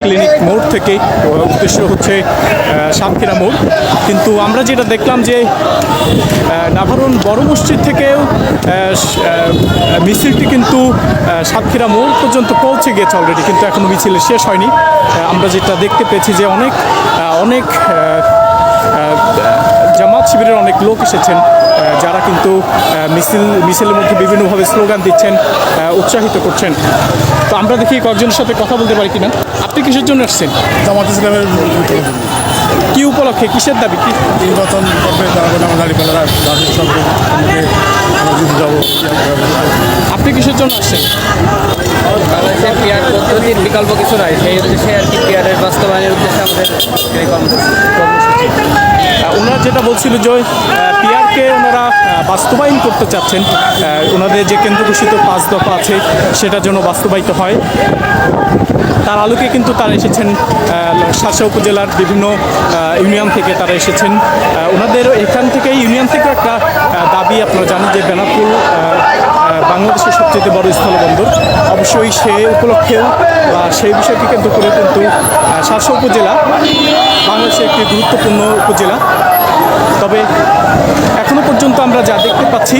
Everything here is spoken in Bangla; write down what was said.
ক্লিনিক মোড় থেকে উদ্দেশ্য হচ্ছে সাতক্ষীরা মোড়। কিন্তু আমরা যেটা দেখলাম যে আহ, নাভারণ বড় মসজিদ থেকেও মিছিলটি কিন্তু সাতক্ষীরা মোড় পর্যন্ত পৌঁছে গেছে অলরেডি কিন্তু এখনও মিছিল শেষ হয়নি। আমরা যেটা দেখতে পেয়েছি যে অনেক অনেক জামাত শিবিরের অনেক লোক এসেছেন যারা কিন্তু মিছিল মিছিলের মধ্যে বিভিন্নভাবে স্লোগান দিচ্ছেন উৎসাহিত করছেন। তো আমরা দেখি কয়েকজনের সাথে কথা বলতে পারি কিনা। আপনি কিসের জন্য আসছেন? জামাত ইসলামের কি উপলক্ষে? কিসের দাবি? কি নির্বাচন করবে দাঁড়িয়ে আপনি কিসের জন্য আসছেন? পিয়ার পদ্ধতির বিকল্প কিছু নাই। সেই উদ্দেশ্যে আর কি পিয়ারের বাস্তবায়নের উদ্দেশ্যে আমাদের এই কর্মসূচি। ওনারা যেটা বলছিল যে পিআরকে ওনারা বাস্তবায়ন করতে চাচ্ছেন ওনাদের যে কেন্দ্র ঘোষিত পাঁচ দফা আছে সেটা যেন বাস্তবায়িত হয়। তার আলোকে কিন্তু তারা এসেছেন শাসা উপজেলার বিভিন্ন ইউনিয়ন থেকে তারা এসেছেন। ওনাদের এখান থেকে ইউনিয়ন থেকে একটা দাবি আপনারা জানেন যে আহ, বাংলাদেশের সবচেয়ে বড় স্থলবন্দর। অবশ্যই সে উপলক্ষেও বা সেই বিষয়কে কেন্দ্র করে কিন্তু সাতশো উপজেলা বাংলাদেশের একটি গুরুত্বপূর্ণ উপজেলা। তবে এখনও পর্যন্ত আমরা যা দেখতে পাচ্ছি